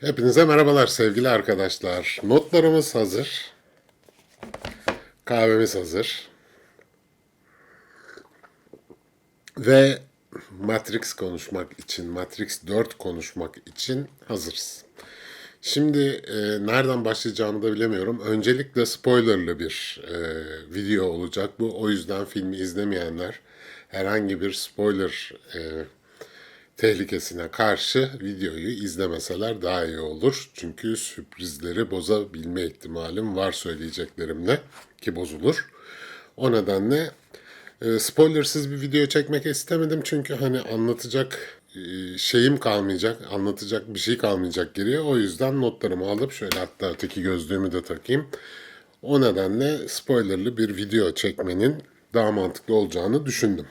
Hepinize merhabalar sevgili arkadaşlar. Notlarımız hazır. Kahvemiz hazır. Ve Matrix konuşmak için, Matrix 4 konuşmak için hazırız. Şimdi e, nereden başlayacağımı da bilemiyorum. Öncelikle spoilerlı bir e, video olacak bu. O yüzden filmi izlemeyenler herhangi bir spoiler e, tehlikesine karşı videoyu izlemeseler daha iyi olur. Çünkü sürprizleri bozabilme ihtimalim var söyleyeceklerimle ki bozulur. O nedenle e, spoilersız bir video çekmek istemedim çünkü hani anlatacak e, şeyim kalmayacak, anlatacak bir şey kalmayacak geriye. O yüzden notlarımı alıp şöyle hatta öteki gözlüğümü de takayım. O nedenle spoilerlı bir video çekmenin daha mantıklı olacağını düşündüm.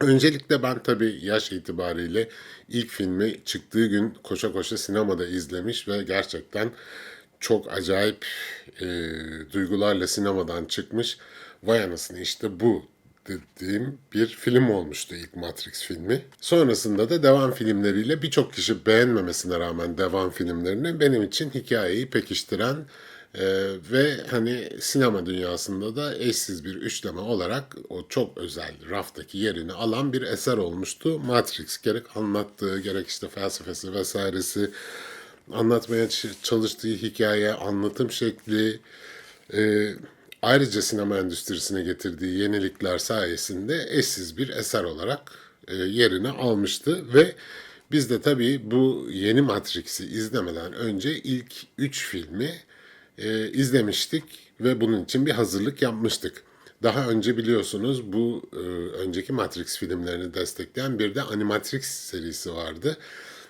Öncelikle ben tabii yaş itibariyle ilk filmi çıktığı gün koşa koşa sinemada izlemiş ve gerçekten çok acayip e, duygularla sinemadan çıkmış. Vay anasını işte bu dediğim bir film olmuştu ilk Matrix filmi. Sonrasında da devam filmleriyle birçok kişi beğenmemesine rağmen devam filmlerini benim için hikayeyi pekiştiren ee, ve hani sinema dünyasında da eşsiz bir üçleme olarak o çok özel raftaki yerini alan bir eser olmuştu. Matrix gerek anlattığı gerek işte felsefesi vesairesi anlatmaya çalıştığı hikaye, anlatım şekli, e, ayrıca sinema endüstrisine getirdiği yenilikler sayesinde eşsiz bir eser olarak e, yerini almıştı ve biz de tabii bu yeni Matrix'i izlemeden önce ilk üç filmi e, izlemiştik ve bunun için bir hazırlık yapmıştık. Daha önce biliyorsunuz bu e, önceki Matrix filmlerini destekleyen bir de Animatrix serisi vardı.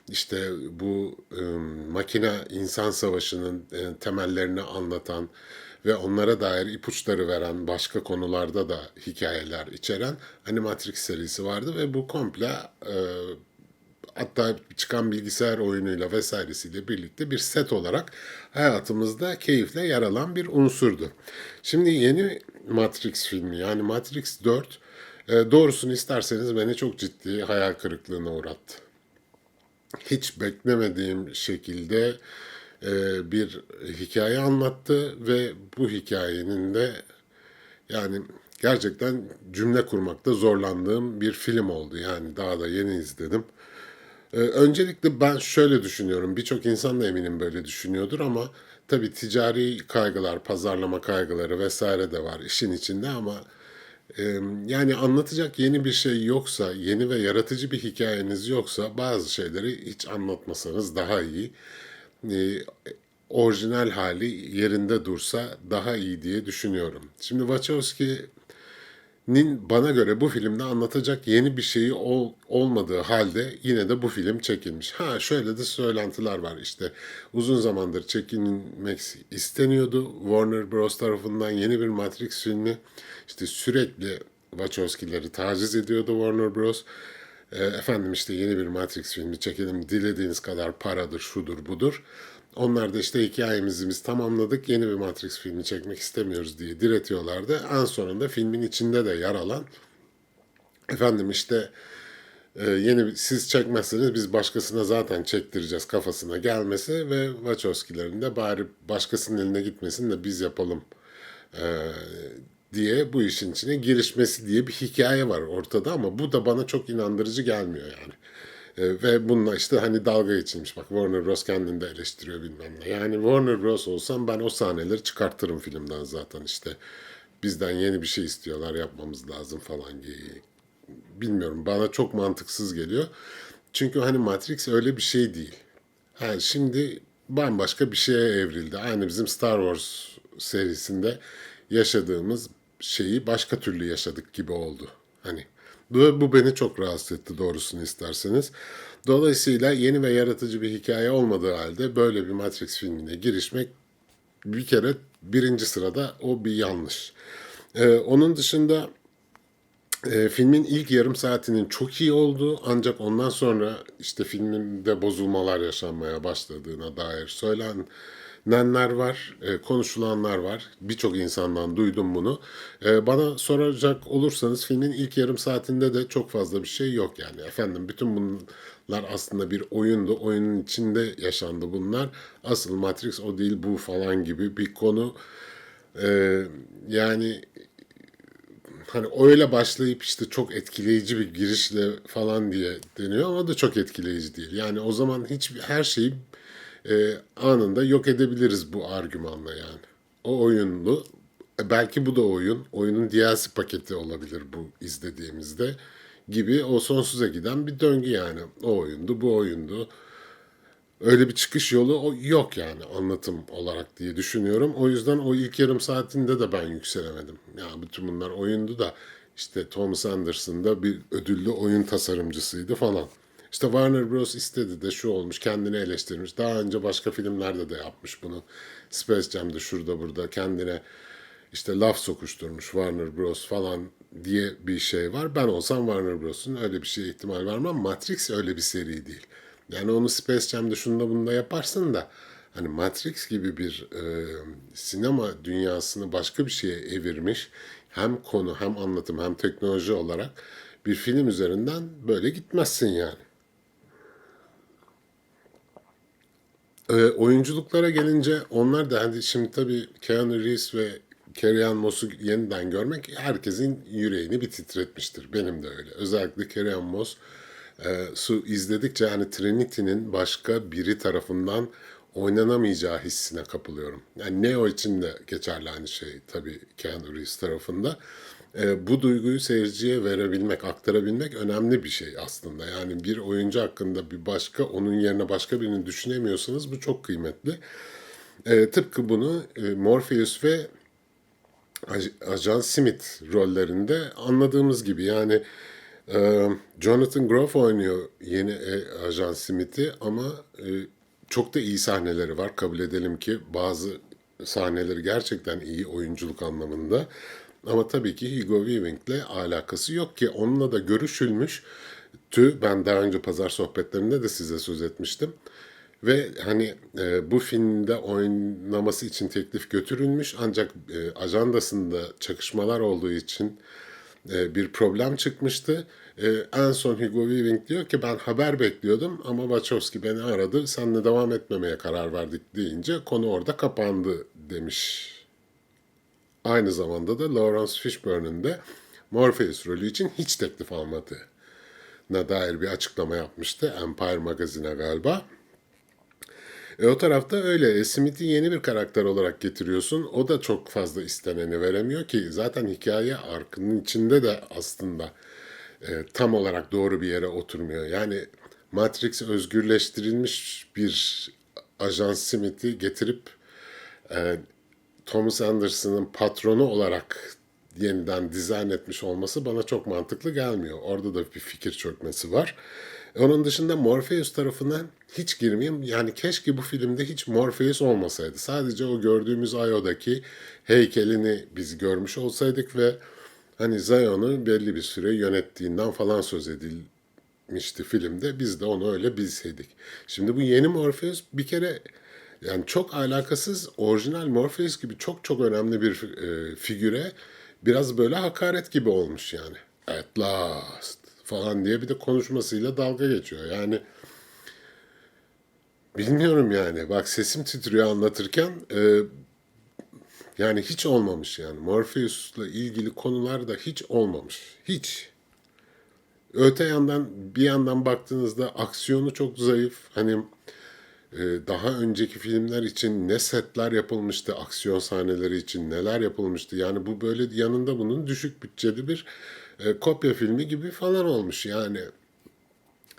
İşte bu e, makine insan savaşının e, temellerini anlatan ve onlara dair ipuçları veren başka konularda da hikayeler içeren Animatrix serisi vardı ve bu komple e, hatta çıkan bilgisayar oyunuyla vesairesiyle birlikte bir set olarak hayatımızda keyifle yer alan bir unsurdu. Şimdi yeni Matrix filmi yani Matrix 4 e, doğrusunu isterseniz beni çok ciddi hayal kırıklığına uğrattı. Hiç beklemediğim şekilde e, bir hikaye anlattı ve bu hikayenin de yani gerçekten cümle kurmakta zorlandığım bir film oldu. Yani daha da yeni izledim. Ee, öncelikle ben şöyle düşünüyorum. Birçok insan da eminim böyle düşünüyordur ama tabii ticari kaygılar, pazarlama kaygıları vesaire de var işin içinde ama yani anlatacak yeni bir şey yoksa, yeni ve yaratıcı bir hikayeniz yoksa bazı şeyleri hiç anlatmasanız daha iyi. E, orijinal hali yerinde dursa daha iyi diye düşünüyorum. Şimdi Wachowski Nin bana göre bu filmde anlatacak yeni bir şeyi ol, olmadığı halde yine de bu film çekilmiş. Ha şöyle de söylentiler var işte uzun zamandır çekilmek isteniyordu. Warner Bros. tarafından yeni bir Matrix filmi işte sürekli Wachowski'leri taciz ediyordu Warner Bros. E, efendim işte yeni bir Matrix filmi çekelim dilediğiniz kadar paradır şudur budur. Onlar da işte hikayemizi tamamladık yeni bir Matrix filmi çekmek istemiyoruz diye diretiyorlardı. En sonunda filmin içinde de yer alan efendim işte e, yeni siz çekmezseniz biz başkasına zaten çektireceğiz kafasına gelmesi ve Wachowski'lerin de bari başkasının eline gitmesin de biz yapalım e, diye bu işin içine girişmesi diye bir hikaye var ortada ama bu da bana çok inandırıcı gelmiyor yani. E, ve bununla işte hani dalga geçilmiş. Bak Warner Bros. kendini de eleştiriyor bilmem ne. Yani Warner Bros. olsam ben o sahneleri çıkartırım filmden zaten işte. Bizden yeni bir şey istiyorlar yapmamız lazım falan gibi. Bilmiyorum bana çok mantıksız geliyor. Çünkü hani Matrix öyle bir şey değil. Ha, şimdi bambaşka bir şeye evrildi. Aynı bizim Star Wars serisinde yaşadığımız şeyi başka türlü yaşadık gibi oldu. Hani bu, beni çok rahatsız etti doğrusunu isterseniz. Dolayısıyla yeni ve yaratıcı bir hikaye olmadığı halde böyle bir Matrix filmine girişmek bir kere birinci sırada o bir yanlış. Ee, onun dışında e, filmin ilk yarım saatinin çok iyi olduğu ancak ondan sonra işte filmde bozulmalar yaşanmaya başladığına dair nenler var, e, konuşulanlar var. Birçok insandan duydum bunu. E, bana soracak olursanız filmin ilk yarım saatinde de çok fazla bir şey yok yani. Efendim bütün bunlar aslında bir oyundu. Oyunun içinde yaşandı bunlar. Asıl Matrix o değil bu falan gibi bir konu. E, yani hani öyle başlayıp işte çok etkileyici bir girişle falan diye deniyor ama da çok etkileyici değil. Yani o zaman hiç her şeyi e, anında yok edebiliriz bu argümanla yani. O oyunlu, e, belki bu da oyun, oyunun DLC paketi olabilir bu izlediğimizde gibi o sonsuza giden bir döngü yani. O oyundu, bu oyundu. Öyle bir çıkış yolu yok yani anlatım olarak diye düşünüyorum. O yüzden o ilk yarım saatinde de ben yükselemedim. Ya bütün bunlar oyundu da işte Thomas Anderson da bir ödüllü oyun tasarımcısıydı falan. İşte Warner Bros. istedi de şu olmuş, kendini eleştirmiş. Daha önce başka filmlerde de yapmış bunu. Space Jam'de şurada burada kendine işte laf sokuşturmuş Warner Bros. falan diye bir şey var. Ben olsam Warner Bros'un öyle bir şeye ihtimal vermem. Matrix öyle bir seri değil. Yani onu Space Jam'de şunda bunda yaparsın da hani Matrix gibi bir e, sinema dünyasını başka bir şeye evirmiş hem konu hem anlatım hem teknoloji olarak bir film üzerinden böyle gitmezsin yani. E, oyunculuklara gelince onlar da hani şimdi tabii Keanu Reeves ve Carrie Moss'u yeniden görmek herkesin yüreğini bir titretmiştir. Benim de öyle. Özellikle Carrie Ann Moss e, su izledikçe yani Trinity'nin başka biri tarafından oynanamayacağı hissine kapılıyorum. Yani Neo için de geçerli aynı şey tabii Keanu Reeves tarafında. E, bu duyguyu seyirciye verebilmek, aktarabilmek önemli bir şey aslında. Yani bir oyuncu hakkında bir başka, onun yerine başka birini düşünemiyorsanız bu çok kıymetli. E, tıpkı bunu e, Morpheus ve Aj- Ajan Smith rollerinde anladığımız gibi yani e, Jonathan Groff oynuyor yeni e, Ajan Smith'i ama e, çok da iyi sahneleri var. Kabul edelim ki bazı sahneleri gerçekten iyi oyunculuk anlamında. Ama tabii ki Hugo Weaving'le alakası yok ki onunla da görüşülmüş. Tü ben daha önce pazar sohbetlerinde de size söz etmiştim. Ve hani e, bu filmde oynaması için teklif götürülmüş ancak e, ajandasında çakışmalar olduğu için e, bir problem çıkmıştı. E, en son Hugo Weaving diyor ki ben haber bekliyordum ama Wachowski beni aradı. Seninle devam etmemeye karar verdik deyince konu orada kapandı demiş. Aynı zamanda da Lawrence Fishburne'ın de Morpheus rolü için hiç teklif almadığına dair bir açıklama yapmıştı Empire Magazine'e galiba. E, o tarafta öyle. E, Smith'i yeni bir karakter olarak getiriyorsun. O da çok fazla isteneni veremiyor ki. Zaten hikaye arkının içinde de aslında e, tam olarak doğru bir yere oturmuyor. Yani Matrix özgürleştirilmiş bir ajan Smith'i getirip e, Thomas Anderson'ın patronu olarak yeniden dizayn etmiş olması bana çok mantıklı gelmiyor. Orada da bir fikir çökmesi var. Onun dışında Morpheus tarafına hiç girmeyeyim. Yani keşke bu filmde hiç Morpheus olmasaydı. Sadece o gördüğümüz Io'daki heykelini biz görmüş olsaydık ve hani Zion'u belli bir süre yönettiğinden falan söz edilmişti filmde. Biz de onu öyle bilseydik. Şimdi bu yeni Morpheus bir kere yani çok alakasız orijinal Morpheus gibi çok çok önemli bir e, figüre biraz böyle hakaret gibi olmuş yani. At last falan diye bir de konuşmasıyla dalga geçiyor. Yani bilmiyorum yani. Bak sesim titriyor anlatırken. E, yani hiç olmamış yani. Morpheus'la ilgili konular da hiç olmamış. Hiç. Öte yandan bir yandan baktığınızda aksiyonu çok zayıf. Hani daha önceki filmler için ne setler yapılmıştı, aksiyon sahneleri için neler yapılmıştı. Yani bu böyle yanında bunun düşük bütçeli bir e, kopya filmi gibi falan olmuş. Yani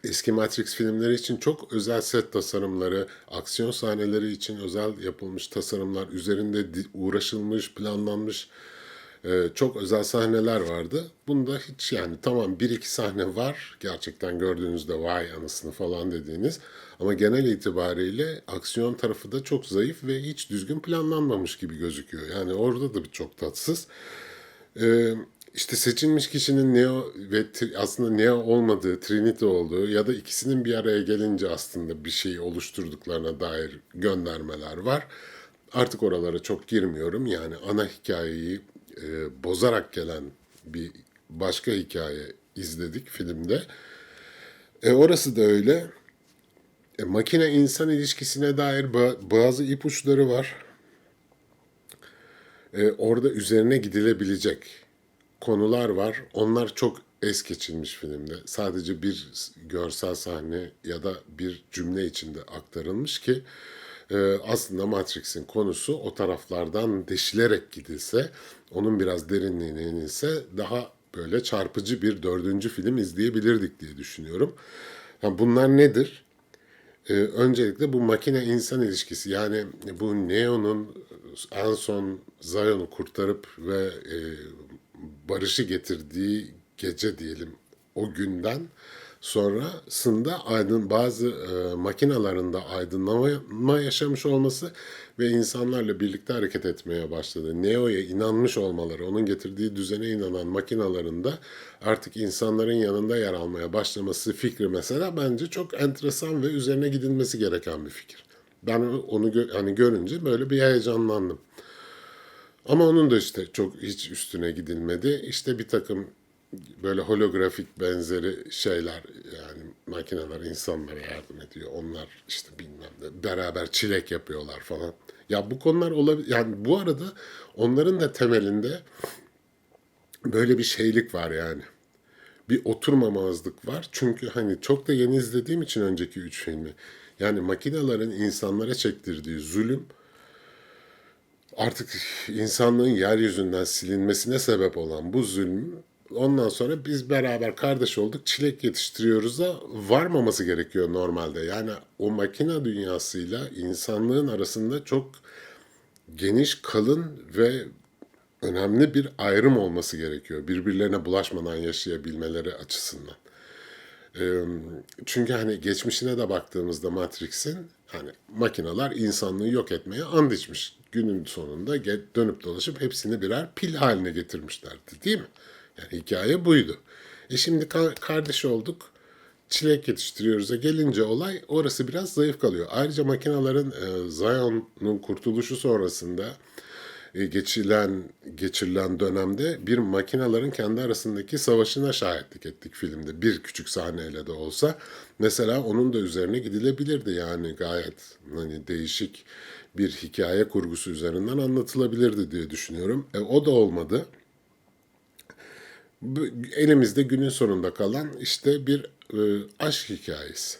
eski Matrix filmleri için çok özel set tasarımları, aksiyon sahneleri için özel yapılmış tasarımlar, üzerinde uğraşılmış, planlanmış çok özel sahneler vardı. Bunda hiç yani tamam bir iki sahne var gerçekten gördüğünüzde vay anasını falan dediğiniz ama genel itibariyle aksiyon tarafı da çok zayıf ve hiç düzgün planlanmamış gibi gözüküyor. Yani orada da bir çok tatsız. Ee, işte seçilmiş kişinin Neo ve aslında Neo olmadığı, Trinity olduğu ya da ikisinin bir araya gelince aslında bir şey oluşturduklarına dair göndermeler var. Artık oralara çok girmiyorum. Yani ana hikayeyi e, bozarak gelen bir başka hikaye izledik filmde. E, orası da öyle. E, makine insan ilişkisine dair ba- bazı ipuçları var. E, orada üzerine gidilebilecek konular var. Onlar çok es geçilmiş filmde. Sadece bir görsel sahne ya da bir cümle içinde aktarılmış ki e, aslında Matrix'in konusu o taraflardan deşilerek gidilse, onun biraz derinliğine inilse daha böyle çarpıcı bir dördüncü film izleyebilirdik diye düşünüyorum. Ha, bunlar nedir? Ee, öncelikle bu makine insan ilişkisi yani bu Neo'nun en son Zion'u kurtarıp ve e, barışı getirdiği gece diyelim o günden sonrasında aydın bazı e, makinalarında aydınlanma yaşamış olması ve insanlarla birlikte hareket etmeye başladı. Neo'ya inanmış olmaları, onun getirdiği düzene inanan makinalarında artık insanların yanında yer almaya başlaması fikri mesela bence çok enteresan ve üzerine gidilmesi gereken bir fikir. Ben onu gö- hani görünce böyle bir heyecanlandım. Ama onun da işte çok hiç üstüne gidilmedi. İşte bir takım böyle holografik benzeri şeyler yani makineler insanlara yardım ediyor. Onlar işte bilmem ne beraber çilek yapıyorlar falan. Ya bu konular olabilir. Yani bu arada onların da temelinde böyle bir şeylik var yani. Bir oturmamazlık var. Çünkü hani çok da yeni izlediğim için önceki üç filmi. Yani makinelerin insanlara çektirdiği zulüm artık insanlığın yeryüzünden silinmesine sebep olan bu zulüm ondan sonra biz beraber kardeş olduk çilek yetiştiriyoruz da varmaması gerekiyor normalde. Yani o makine dünyasıyla insanlığın arasında çok geniş, kalın ve önemli bir ayrım olması gerekiyor. Birbirlerine bulaşmadan yaşayabilmeleri açısından. Çünkü hani geçmişine de baktığımızda Matrix'in hani makineler insanlığı yok etmeye and içmiş. Günün sonunda dönüp dolaşıp hepsini birer pil haline getirmişlerdi değil mi? Yani hikaye buydu. E şimdi ka- kardeş olduk. Çilek yetiştiriyoruz'a gelince olay orası biraz zayıf kalıyor. Ayrıca makinelerin e, Zion'un kurtuluşu sonrasında e, geçilen geçirilen dönemde bir makinelerin kendi arasındaki savaşına şahitlik ettik filmde. Bir küçük sahneyle de olsa. Mesela onun da üzerine gidilebilirdi yani gayet hani değişik bir hikaye kurgusu üzerinden anlatılabilirdi diye düşünüyorum. E, o da olmadı. Elimizde günün sonunda kalan işte bir e, aşk hikayesi.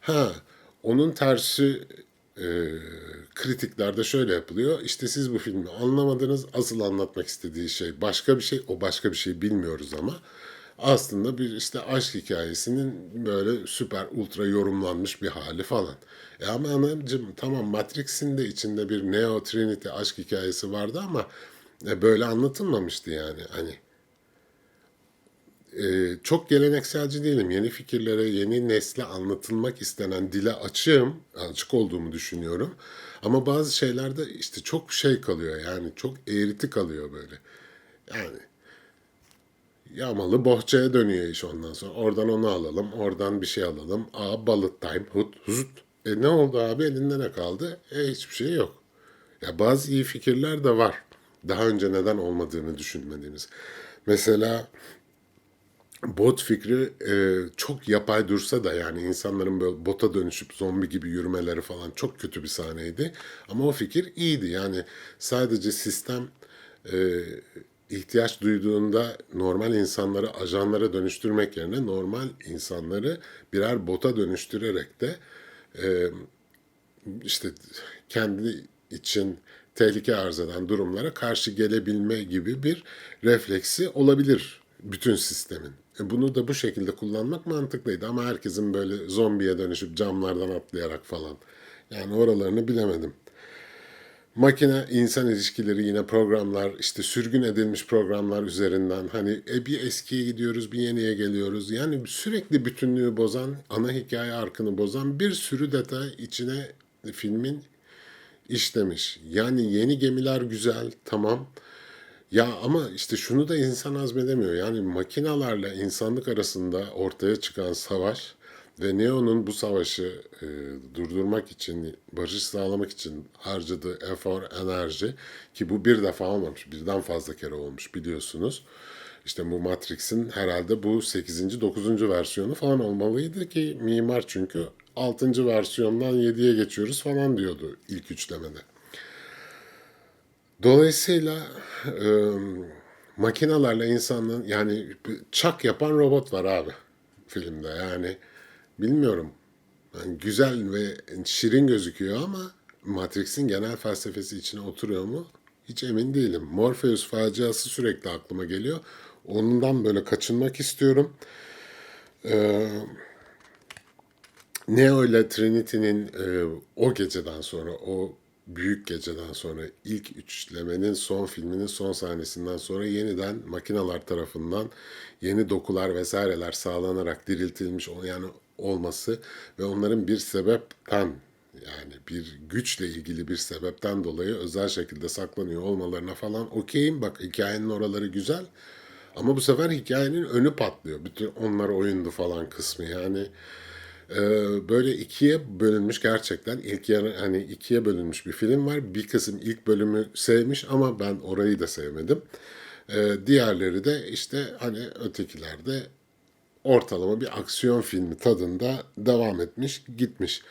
Ha, onun tersi e, kritiklerde şöyle yapılıyor. İşte siz bu filmi anlamadınız. Asıl anlatmak istediği şey başka bir şey. O başka bir şey bilmiyoruz ama aslında bir işte aşk hikayesinin böyle süper ultra yorumlanmış bir hali falan. E ama anacığım tamam Matrix'in de içinde bir Neo Trinity aşk hikayesi vardı ama e, böyle anlatılmamıştı yani. Hani e, çok gelenekselci değilim. Yeni fikirlere, yeni nesle anlatılmak istenen dile açığım, açık olduğumu düşünüyorum. Ama bazı şeylerde işte çok şey kalıyor yani çok eğriti kalıyor böyle. Yani yağmalı bohçaya dönüyor iş ondan sonra. Oradan onu alalım, oradan bir şey alalım. Aa bullet time, hut, huzut. E ne oldu abi elinde ne kaldı? E hiçbir şey yok. Ya bazı iyi fikirler de var. Daha önce neden olmadığını düşünmediğimiz. Mesela Bot fikri e, çok yapay dursa da yani insanların böyle bota dönüşüp zombi gibi yürümeleri falan çok kötü bir sahneydi. Ama o fikir iyiydi. Yani sadece sistem e, ihtiyaç duyduğunda normal insanları ajanlara dönüştürmek yerine normal insanları birer bota dönüştürerek de e, işte kendi için tehlike arz eden durumlara karşı gelebilme gibi bir refleksi olabilir bütün sistemin. E bunu da bu şekilde kullanmak mantıklıydı ama herkesin böyle zombiye dönüşüp camlardan atlayarak falan. Yani oralarını bilemedim. Makine insan ilişkileri yine programlar işte sürgün edilmiş programlar üzerinden hani e, bir eskiye gidiyoruz bir yeniye geliyoruz. Yani sürekli bütünlüğü bozan ana hikaye arkını bozan bir sürü detay içine filmin işlemiş. Yani yeni gemiler güzel tamam. Ya ama işte şunu da insan hazmedemiyor. Yani makinalarla insanlık arasında ortaya çıkan savaş ve Neo'nun bu savaşı e, durdurmak için, barış sağlamak için harcadığı efor, enerji ki bu bir defa olmamış, birden fazla kere olmuş biliyorsunuz. İşte bu Matrix'in herhalde bu 8. 9. versiyonu falan olmalıydı ki mimar çünkü 6. versiyondan 7'ye geçiyoruz falan diyordu ilk üçlemede. Dolayısıyla e, makinalarla insanlığın yani çak yapan robot var abi filmde yani bilmiyorum yani güzel ve şirin gözüküyor ama Matrix'in genel felsefesi içine oturuyor mu hiç emin değilim. Morpheus faciası sürekli aklıma geliyor. Ondan böyle kaçınmak istiyorum. Neo ile Trinity'nin e, o geceden sonra, o büyük geceden sonra ilk üçlemenin son filminin son sahnesinden sonra yeniden makineler tarafından yeni dokular vesaireler sağlanarak diriltilmiş yani olması ve onların bir sebepten yani bir güçle ilgili bir sebepten dolayı özel şekilde saklanıyor olmalarına falan okeyim. Bak hikayenin oraları güzel. Ama bu sefer hikayenin önü patlıyor. Bütün onlar oyundu falan kısmı yani. Ee, böyle ikiye bölünmüş gerçekten ilk yarı hani ikiye bölünmüş bir film var. Bir kısım ilk bölümü sevmiş ama ben orayı da sevmedim. Ee, diğerleri de işte hani ötekilerde ortalama bir aksiyon filmi tadında devam etmiş gitmiş.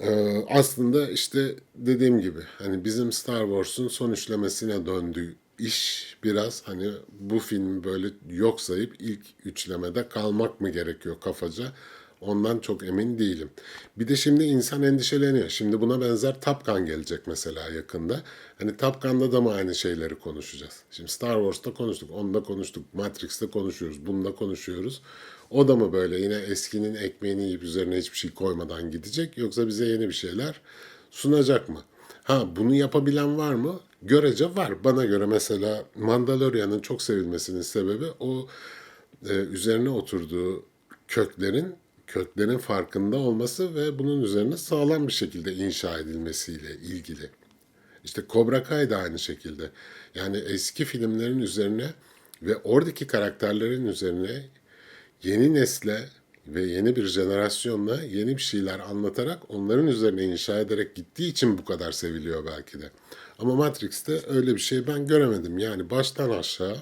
Ee, aslında işte dediğim gibi hani bizim Star Wars'un son üçlemesine döndü iş biraz hani bu filmi böyle yok sayıp ilk üçlemede kalmak mı gerekiyor kafaca ondan çok emin değilim. Bir de şimdi insan endişeleniyor. Şimdi buna benzer Top Gun gelecek mesela yakında. Hani Top Gun'da da mı aynı şeyleri konuşacağız? Şimdi Star Wars'ta konuştuk, onda konuştuk, Matrix'te konuşuyoruz, bunda konuşuyoruz. O da mı böyle yine eskinin ekmeğini yiyip üzerine hiçbir şey koymadan gidecek yoksa bize yeni bir şeyler sunacak mı? Ha bunu yapabilen var mı? Görece var. Bana göre mesela Mandalorian'ın çok sevilmesinin sebebi o e, üzerine oturduğu köklerin köklerin farkında olması ve bunun üzerine sağlam bir şekilde inşa edilmesiyle ilgili. İşte Cobra Kai da aynı şekilde. Yani eski filmlerin üzerine ve oradaki karakterlerin üzerine yeni nesle ve yeni bir jenerasyonla yeni bir şeyler anlatarak onların üzerine inşa ederek gittiği için bu kadar seviliyor belki de. Ama Matrix'te öyle bir şey ben göremedim. Yani baştan aşağı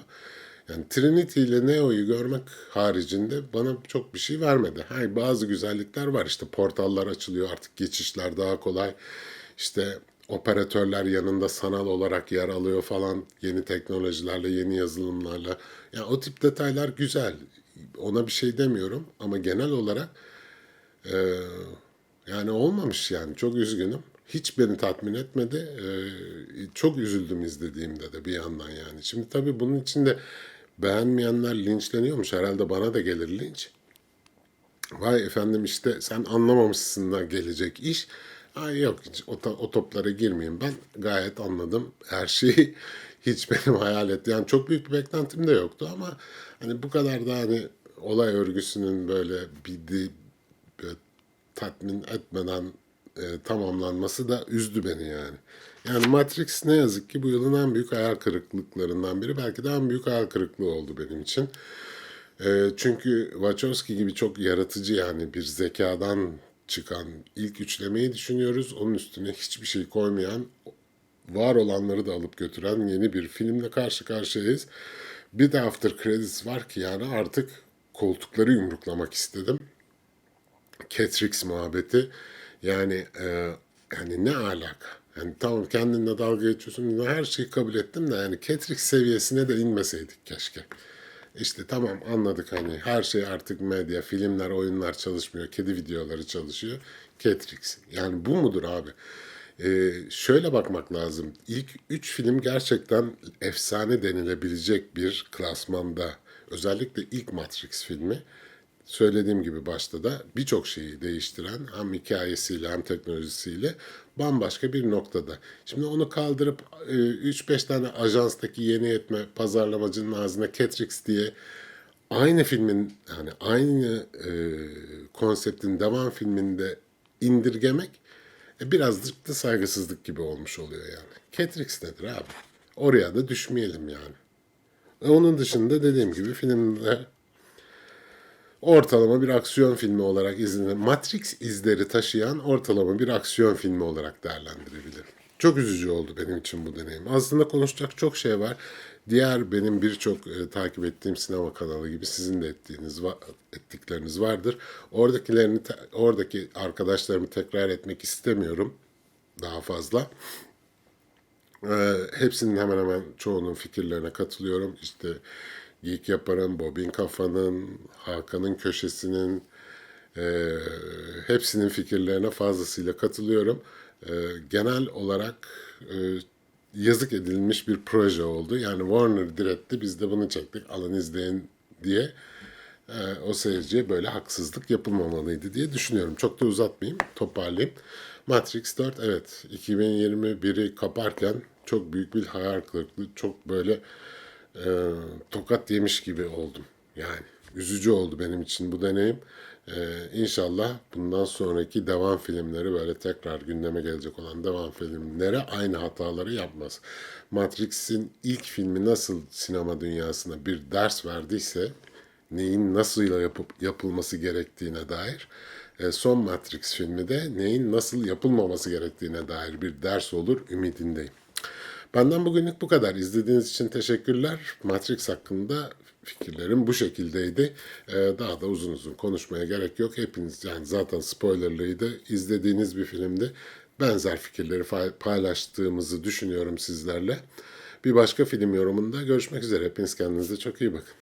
yani Trinity ile Neo'yu görmek haricinde bana çok bir şey vermedi. Hayır bazı güzellikler var. İşte portallar açılıyor artık geçişler daha kolay. İşte operatörler yanında sanal olarak yer alıyor falan yeni teknolojilerle, yeni yazılımlarla. Yani o tip detaylar güzel. Ona bir şey demiyorum ama genel olarak e, yani olmamış yani çok üzgünüm. Hiç beni tatmin etmedi. E, çok üzüldüm izlediğimde de bir yandan yani. Şimdi tabii bunun içinde beğenmeyenler linçleniyormuş. Herhalde bana da gelir linç. Vay efendim işte sen anlamamışsın da gelecek iş. Ay yok hiç o, o toplara girmeyeyim ben. Gayet anladım her şeyi. Hiç benim hayal et. Yani çok büyük bir beklentim de yoktu ama hani bu kadar da hani olay örgüsünün böyle bir böyle tatmin etmeden e, tamamlanması da üzdü beni yani. Yani Matrix ne yazık ki bu yılın en büyük hayal kırıklıklarından biri. Belki de en büyük hayal kırıklığı oldu benim için. E, çünkü Wachowski gibi çok yaratıcı yani bir zekadan çıkan ilk üçlemeyi düşünüyoruz. Onun üstüne hiçbir şey koymayan, var olanları da alıp götüren yeni bir filmle karşı karşıyayız. Bir de After Credits var ki yani artık koltukları yumruklamak istedim. Catrix muhabbeti. Yani e, yani ne alaka? Yani tamam kendinle dalga geçiyorsun. Her şeyi kabul ettim de yani Catrix seviyesine de inmeseydik keşke. İşte tamam anladık hani her şey artık medya, filmler, oyunlar çalışmıyor. Kedi videoları çalışıyor. Catrix. Yani bu mudur abi? Ee, şöyle bakmak lazım. İlk üç film gerçekten efsane denilebilecek bir klasmanda. Özellikle ilk Matrix filmi söylediğim gibi başta da birçok şeyi değiştiren hem hikayesiyle hem teknolojisiyle bambaşka bir noktada. Şimdi onu kaldırıp e, 3-5 tane ajanstaki yeni etme pazarlamacının ağzına Catrix diye aynı filmin yani aynı e, konseptin devam filminde indirgemek e, birazcık da saygısızlık gibi olmuş oluyor yani. Catrix nedir abi? oraya da düşmeyelim yani. E, Onun dışında dediğim gibi filmde ortalama bir aksiyon filmi olarak izlenir. Matrix izleri taşıyan ortalama bir aksiyon filmi olarak değerlendirebilirim. Çok üzücü oldu benim için bu deneyim. Aslında konuşacak çok şey var. Diğer benim birçok e, takip ettiğim sinema kanalı gibi sizin de ettiğiniz va- ettikleriniz vardır. Oradakilerini te- oradaki arkadaşlarımı tekrar etmek istemiyorum daha fazla. Ee, hepsinin hemen hemen çoğunun fikirlerine katılıyorum. İşte Geek Yapar'ın, Bobin Kafa'nın, Hakan'ın köşesinin e, hepsinin fikirlerine fazlasıyla katılıyorum. E, genel olarak e, yazık edilmiş bir proje oldu. Yani Warner diretti, biz de bunu çektik, alın izleyin diye e, o seyirciye böyle haksızlık yapılmamalıydı diye düşünüyorum. Çok da uzatmayayım, toparlayayım. Matrix 4 evet 2021'i kaparken çok büyük bir hayal kırıklığı, çok böyle e, tokat yemiş gibi oldum. Yani üzücü oldu benim için bu deneyim. E, inşallah bundan sonraki devam filmleri böyle tekrar gündeme gelecek olan devam filmlere aynı hataları yapmaz. Matrix'in ilk filmi nasıl sinema dünyasına bir ders verdiyse neyin nasıl yapıp yapılması gerektiğine dair e, son Matrix filmi de neyin nasıl yapılmaması gerektiğine dair bir ders olur ümidindeyim. Benden bugünlük bu kadar. İzlediğiniz için teşekkürler. Matrix hakkında fikirlerim bu şekildeydi. Ee, daha da uzun uzun konuşmaya gerek yok. Hepiniz yani zaten spoilerlıydı. İzlediğiniz bir filmdi. Benzer fikirleri paylaştığımızı düşünüyorum sizlerle. Bir başka film yorumunda görüşmek üzere. Hepiniz kendinize çok iyi bakın.